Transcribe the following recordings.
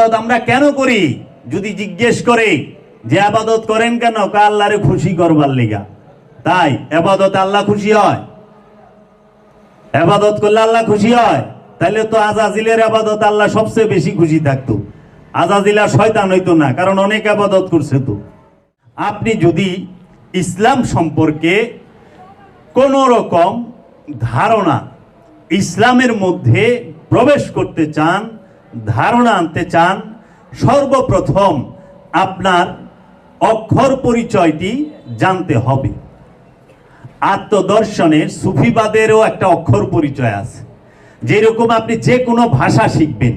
এবাদত আমরা কেন করি? যদি জিজ্ঞেস করে, যে আবাদত করেন কেন? কা আল্লাহরে খুশি করবার লিগা? তাই এবাদত আল্লাহ খুশি হয়। এবাদত করলে আল্লাহ খুশি হয়। তাহলে তো আজাজিলের আবাদত আল্লাহ সবচেয়ে বেশি খুশি থাকতো। আজাজিলা শয়তান হইতো না, কারণ অনেক আবাদত করছে তো। আপনি যদি ইসলাম সম্পর্কে কোন রকম ধারণা ইসলামের মধ্যে প্রবেশ করতে চান ধারণা আনতে চান, সর্বপ্রথম আপনার অক্ষর পরিচয়টি জানতে হবে। আত্মদর্শনের সুফিবাদেরও একটা অক্ষর পরিচয় আছে। যেরকম আপনি যে কোনো ভাষা শিখবেন,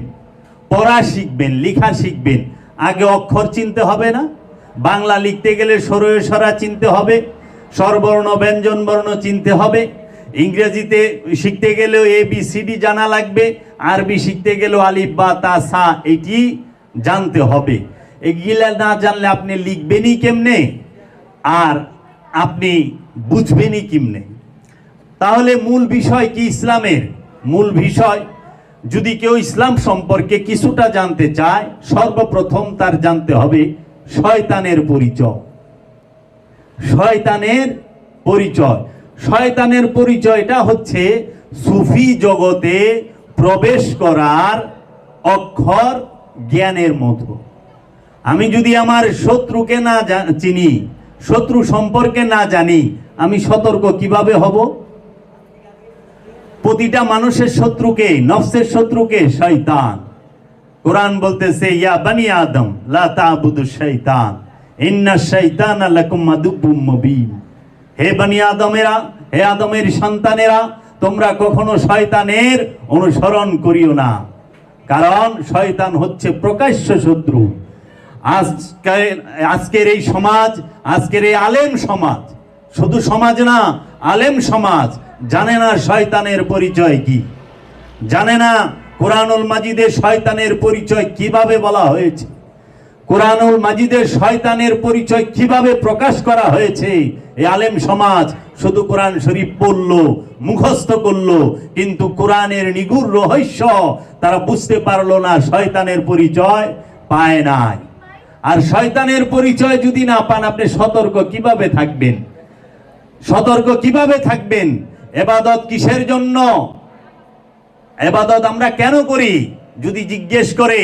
পড়া শিখবেন, লেখা শিখবেন, আগে অক্ষর চিনতে হবে না। বাংলা লিখতে গেলে সরয় সরা চিনতে হবে, স্বরবর্ণ ব্যঞ্জন বর্ণ চিনতে হবে। ইংরেজিতে শিখতে গেলেও এ বি সি ডি জানা লাগবে, আরবি শিখতে গেলেও আলিফ, বা, তা, সা, এটি জানতে হবে। এগুলা না জানলে আপনি লিখবেনই কেমনে? আর আপনি বুঝবেনই কেমনে? তাহলে মূল বিষয় কি ইসলামের? মূল বিষয়, যদি কেউ ইসলাম সম্পর্কে কিছুটা জানতে চায়, সর্বপ্রথম তার জানতে হবে শয়তানের পরিচয়। শয়তানের পরিচয়। শয়তানের পরিচয়টা হচ্ছে সুফি জগতে প্রবেশ করার অক্ষর জ্ঞানের মতো আমি যদি আমার শত্রুকে না চিনি, শত্রু সম্পর্কে না জানি, আমি সতর্ক কীভাবে হব? প্রতিটা মানুষের শত্রুকে, নফসের শত্রুকে শয়তান। কোরআন বলতেছে, ইয়া বানি আদম, লা তাবুদু শয়তান, ইন্না শয়তান লাকুম আদুব্বুম মুবিন। হে বানি আদমেরা, হে আদমের সন্তানেরা, তোমরা কখনো শয়তানের অনুসরণ করিও না। কারণ শয়তান হচ্ছে প্রকাশ্য শত্রু। আজকের আজকের এই সমাজ, আজকের এই আলেম সমাজ, শুধু সমাজ না, আলেম সমাজ, জানে না শয়তানের পরিচয় কি? জানে না কোরআনুল মাজিদের শয়তানের পরিচয় কীভাবে বলা হয়েছে? কোরআনুল মাজিদের শয়তানের পরিচয় কীভাবে প্রকাশ করা হয়েছে? এই আলেম সমাজ শুধু কোরআন শরীফ পড়ল, মুখস্থ করল, কিন্তু কোরআনের নিগুর রহস্য তারা বুঝতে পারল না, শয়তানের পরিচয় পায় নাই। আর শয়তানের পরিচয় যদি না পান, আপনি সতর্ক কীভাবে থাকবেন? সতর্ক কীভাবে থাকবেন? এবাদত কিসের জন্য? এবাদত আমরা কেন করি? যদি জিজ্ঞেস করে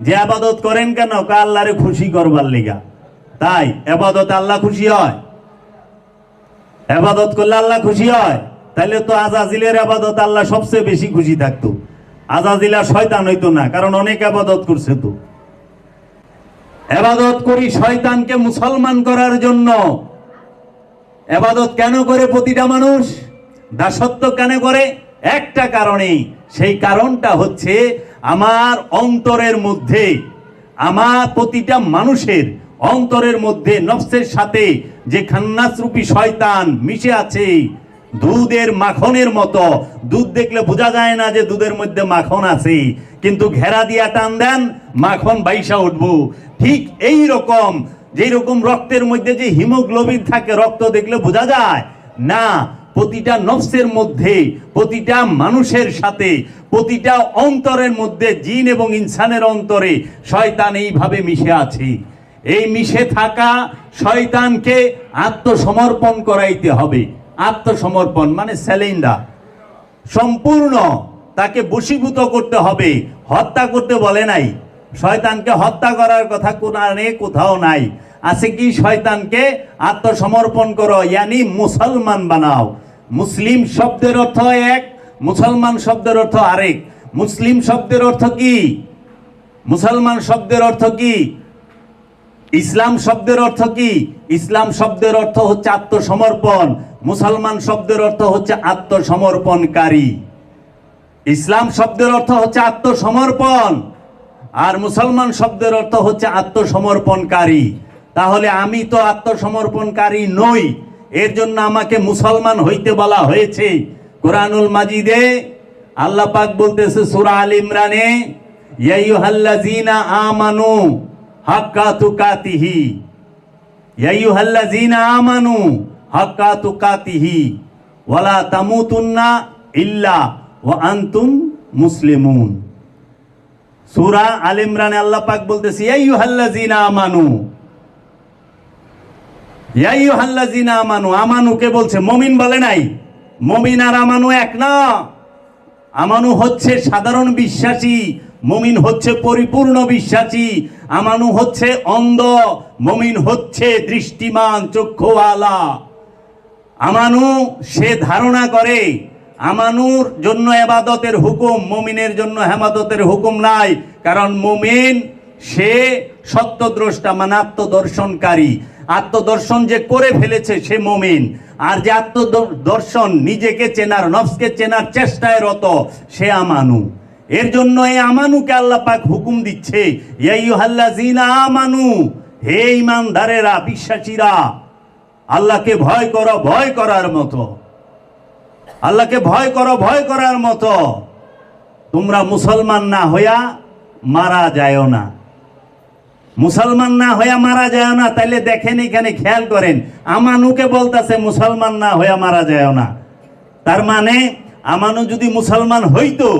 যে আবাদত করেন কেন? কা আল্লাহরে খুশি করবার লিগা। তাই এবাদত আল্লাহ খুশি হয়। এবাদত করলে আল্লাহ খুশি হয়। তাহলে তো আজাজিলের আবাদত আল্লাহ সবচেয়ে বেশি খুশি থাকতো। আজাজিলা শয়তান হইতো না, কারণ অনেক আবাদত করছে তো। এবাদত করি শয়তানকে মুসলমান করার জন্য। এবাদত কেন করে প্রতিটা মানুষ? দাসত্ব কেন করে? একটা কারণেই। সেই কারণটা হচ্ছে আমার অন্তরের মধ্যে, আমার প্রতিটা মানুষের অন্তরের মধ্যে, নফসের সাথে যে খান্নাসরূপী শয়তান মিশে আছে, দুধের মাখনের মতো। দুধ দেখলে বোঝা যায় না যে দুধের মধ্যে মাখন আছে, কিন্তু ঘেরা দিয়া টান দেন, মাখন বাইসা উঠবো। ঠিক এই রকম, যেই রকম রক্তের মধ্যে যে হিমোগ্লোবিন থাকে, রক্ত দেখলে বোঝা যায়, না প্রতিটা নফসের মধ্যে, প্রতিটা মানুষের সাথে, প্রতিটা অন্তরের মধ্যে, জিন এবং ইনসানের অন্তরে শয়তান এইভাবে মিশে আছে। এই মিশে থাকা শয়তানকে আত্মসমর্পণ করাইতে হবে। আত্মসমর্পণ মানে স্যালেন্ডা সম্পূর্ণ তাকে বশীভূত করতে হবে। হত্যা করতে বলে নাই। শয়তানকে হত্যা করার কথা কোরআনে কোথাও নাই। আছে কি শয়তানকে আত্মসমর্পণ করো? ইয়ানি মুসলমান বানাও। মুসলিম শব্দের অর্থ এক, মুসলমান শব্দের অর্থ আরেক। মুসলিম শব্দের অর্থ কি? মুসলমান শব্দের অর্থ কি? ইসলাম শব্দের অর্থ কি? ইসলাম শব্দের অর্থ হচ্ছে আত্মসমর্পণ। মুসলমান শব্দের অর্থ হচ্ছে আত্মসমর্পণকারী। ইসলাম শব্দের অর্থ হচ্ছে আত্মসমর্পণ। আর মুসলমান শব্দের অর্থ হচ্ছে আত্মসমর্পণকারী। তাহলে আমি তো আত্মসমর্পণকারী নই। এর জন্য আমাকে মুসলমান হইতে বলা হয়েছে। কোরআনুল মাজিদে আল্লাহ পাক বলতেছে, সূরা আল ইমরানে, ইয়া আইয়ুহাল্লাযীনা আমানু হাক্কা তুকাতিহি। ইয়া আইয়ুহাল্লাযীনা আমানু হাক্কা তুকাতিহি। ওয়ালা তামুতুন্না ইল্লা ওয়া আনতুম মুসলিমুন। সূরা আল ইমরানে আল্লাহ পাক বলতেছে, ইয়া আমানু ইয়া আইয়ুহাল্লাযিনা আমানু আমানু কে বলছে? মুমিন বলে নাই। মুমিন আর আমানু এক না। আমানু হচ্ছে সাধারণ বিশ্বাসী, মমিন হচ্ছে পরিপূর্ণ বিশ্বাসী, আমানু হচ্ছে অন্ধ, মমিন হচ্ছে দৃষ্টিমান, চক্ষুওয়ালা। আমানু সে ধারণা করে, আমানুর জন্য এবাদতের হুকুম, মমিনের জন্য হেমাদতের হুকুম নাই, কারণ মুমিন সে সত্যদ্রষ্টা মানে আত্মদর্শনকারী আত্মদর্শন যে করে ফেলেছে সে মুমিন। আর যে আত্মদর্শন নিজেকে চেনার, নফসকে চেনার চেষ্টায় রত, সে আমানু। এর জন্য এই আমানুকে আল্লাহ পাক হুকুম দিচ্ছে আমানু, হে ইমানদারেরা বিশ্বাসীরা, আল্লাহকে ভয় করো, ভয় করার মতো। আল্লাহকে ভয় করো, ভয় করার মতো। তোমরা মুসলমান না হইয়া মারা যায় না। মুসলমান না হইয়া মারা যায় না, তাইলে দেখেন এখানে খেয়াল করেন, আমানুকে বলতাছে মুসলমান না হইয়া মারা যায় না। তার মানে আমানু যদি মুসলমান হইতো,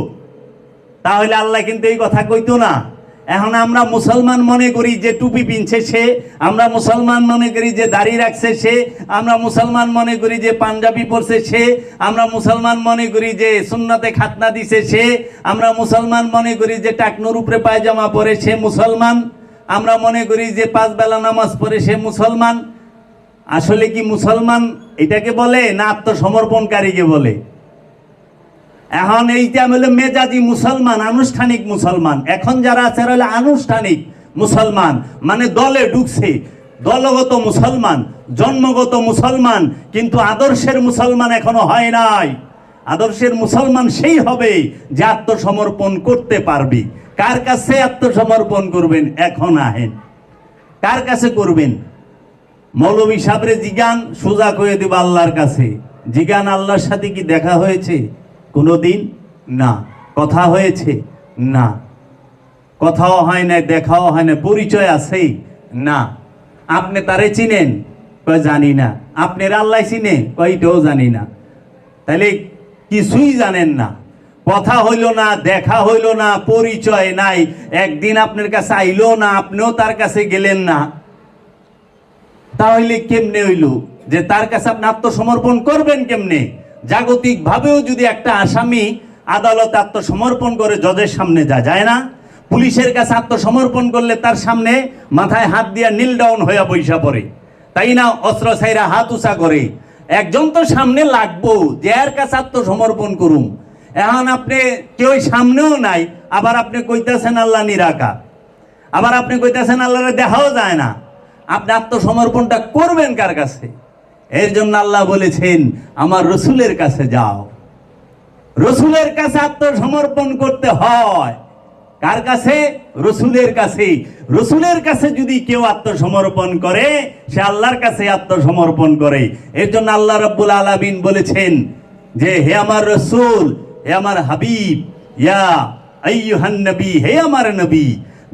তাহলে আল্লাহ কিন্তু এই কথা কইতো না। এখন আমরা মুসলমান মনে করি যে টুপি পিনছে সে, আমরা মুসলমান মনে করি যে দাড়ি রাখছে সে, আমরা মুসলমান মনে করি যে পাঞ্জাবি পরছে সে, আমরা মুসলমান মনে করি যে সুন্নাতে খাতনা দিছে সে, আমরা মুসলমান মনে করি যে টাকনুর উপরে পায়জামা পরে সে মুসলমান। আমরা মনে করি যে পাঁচ বেলা নামাজ পড়ে সে মুসলমান। আসলে কি মুসলমান এটাকে বলে না আত্মসমর্পণকারীকে বলে? এখন এইটা হলো মেজাজি মুসলমান, আনুষ্ঠানিক মুসলমান। এখন যারা আছে হলো আনুষ্ঠানিক মুসলমান। মানে দলে ঢুকছে। দলগত মুসলমান, জন্মগত মুসলমান, কিন্তু আদর্শের মুসলমান এখনও হয় নাই। আদর্শের মুসলমান সেই হবে যে আত্মসমর্পণ করতে পারবি। কার কাছে আত্মসমর্পণ করবেন? এখন আহেন। কার কাছে করবেন? মৌলবী সাবরে জিগান, সোজা করে দেব আল্লাহর কাছে। জিগান আল্লাহর সাথে কি দেখা হয়েছে? কোনো দিন না। কথা হয়েছে? না। কথাও হয় না দেখাও হয় না পরিচয় আছে না। আপনি তারে চিনেন? কয়, জানি না। আপনার আল্লাহ চিনে? কয়টাও জানি না। তাহলে কিছুই জানেন না। কথা হইল না, দেখা হইল না, পরিচয় নাই। একদিন আপনার কাছে আইলো না, আপনিও তার কাছে গেলেন না। তাহলে কেমনে হইল? যে তার কাছে আপনি আত্মসমর্পণ করবেন কেমনে? জাগতিক ভাবেও যদি একটা আসামি আদালতে আত্মসমর্পণ করে জজের সামনে যা যায় না? পুলিশের কাছে আত্মসমর্পণ করলে তার সামনে মাথায় হাত দিয়া নীল ডাউন হইয়া বৈশা পড়ে। তাই না? অস্ত্র ছাইরা হাত উঁচা করে। একজন তো সামনে লাগবো, যে এর কাছে আত্মসমর্পণ করুম। এখন আপনি কেউ সামনেও নাই, আবার আপনি কইতেছেন আল্লাহ নিরাকা আবার আপনি কইতেছেন আল্লাহরে দেখাও যায় না। আপনি আত্মসমর্পণটা করবেন কার কাছে? এর জন্য আল্লাহ বলেছেন, আমার রসুলের কাছে যাও। রসুলের কাছে আত্মসমর্পণ করতে হয়। কার কাছে? রসুলের কাছে। রসুলের কাছে যদি কেউ আত্মসমর্পণ করে, সে আল্লাহর কাছে আত্মসমর্পণ করে। এর জন্য আল্লাহ রব্বুল আলামিন বলেছেন যে, হে আমার রসুল হে আমার হাবিব, ইয়া আইয়ুহান নবী, হে আমার নবী,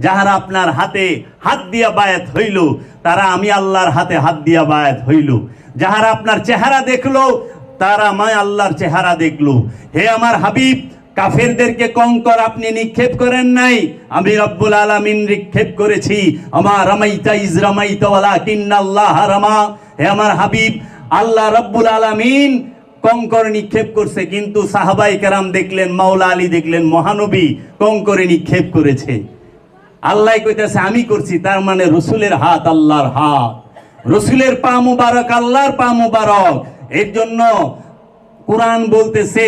যাহারা আপনার হাতে হাত দিয়া বায়াত হইল, তারা আমি আল্লাহর হাতে হাত দিয়া বায়াত হইল। যাহারা আপনার চেহারা দেখল, তারা আমি আল্লাহর চেহারা দেখল। হে আমার হাবিব, কাফেরদেরকে কঙ্কর আপনি নিক্ষেপ করেন নাই? আমি রব্বুল আলামিন নিক্ষেপ করেছি। আমার রামাইতা ইজ রামাইতা ওয়ালাকিন্নাল্লাহ রামা। হে আমার হাবিব, আল্লাহ রব্বুল আলামিন কঙ্কর নিক্ষেপ করছে, কিন্তু সাহাবাই কেরাম দেখলেন, মাওলা আলী দেখলেন, মহানবী কঙ্করে নিক্ষেপ করেছে। আল্লাহ কইতেছে, আমি করছি, তার মানে রসুলের হাত আল্লাহর হাত। রসুলের পা মুবারক, আল্লাহর পা মুবারক। এর জন্য কোরআন বলতেছে,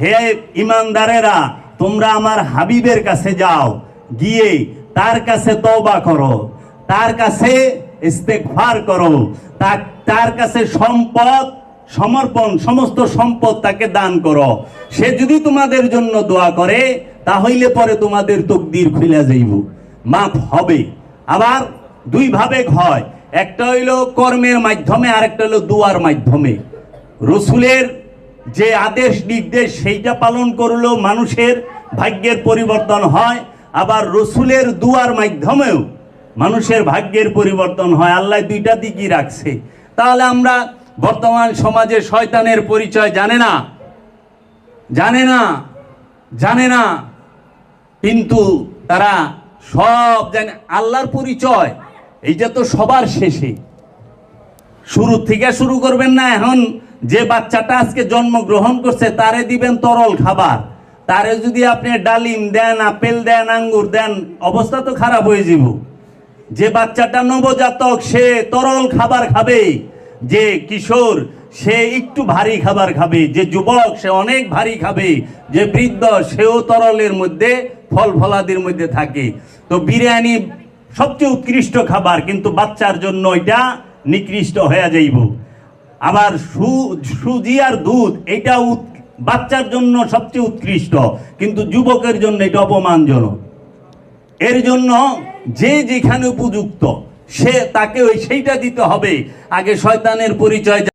হে ইমানদারেরা, তোমরা আমার হাবিবের কাছে যাও, গিয়ে তার কাছে তওবা করো, তার কাছে ইস্তেগফার করো তার কাছে সম্পদ সমর্পণ, সমস্ত সম্পদ তাকে দান করো। সে যদি তোমাদের জন্য দোয়া করে তাহলে পরে তোমাদের তকদির খুলে যাইব। মাফ হবে। আবার দুই ভাবে হয়। একটা হইল কর্মের মাধ্যমে আর একটা হইল দুয়ার মাধ্যমে। রসুলের যে আদেশ, নির্দেশ, সেইটা পালন করলেও মানুষের ভাগ্যের পরিবর্তন হয়। আবার রসুলের দুয়ার মাধ্যমেও মানুষের ভাগ্যের পরিবর্তন হয়। আল্লাহ দুইটা দিকই রাখছে। তাহলে আমরা বর্তমান সমাজে শয়তানের পরিচয় জানে না জানে না জানে না, কিন্তু তারা সব জানে। আল্লাহর পরিচয়, এইটা তো সবার শেষে। শুরু থেকে শুরু করবেন না, এখন যে বাচ্চাটা আজকে জন্মগ্রহণ করছে, তারে দিবেন তরল খাবার। তারে যদি আপনি ডালিম দেন, আপেল দেন, আঙ্গুর দেন, অবস্থা তো খারাপ হয়ে যাব যে বাচ্চাটা নবজাতক, সে তরল খাবার খাবে। যে কিশোর, সে একটু ভারী খাবার খাবে, যে যুবক, সে অনেক ভারী খাবে, যে বৃদ্ধ, সেও তরলের মধ্যে, ফল ফলাদির মধ্যে থাকে। তো বিরিয়ানি সবচেয়ে উৎকৃষ্ট খাবার, কিন্তু বাচ্চার জন্য এটা নিকৃষ্ট হয়ে যাইব। আবার সু- সুজি আর দুধ, এটা বাচ্চার জন্য সবচেয়ে উৎকৃষ্ট, কিন্তু যুবকের জন্য এটা অপমানজনক। এর জন্য যে যেখানে উপযুক্ত সে তাকে ওই সেইটা দিতে হবে। আগে শয়তানের পরিচয়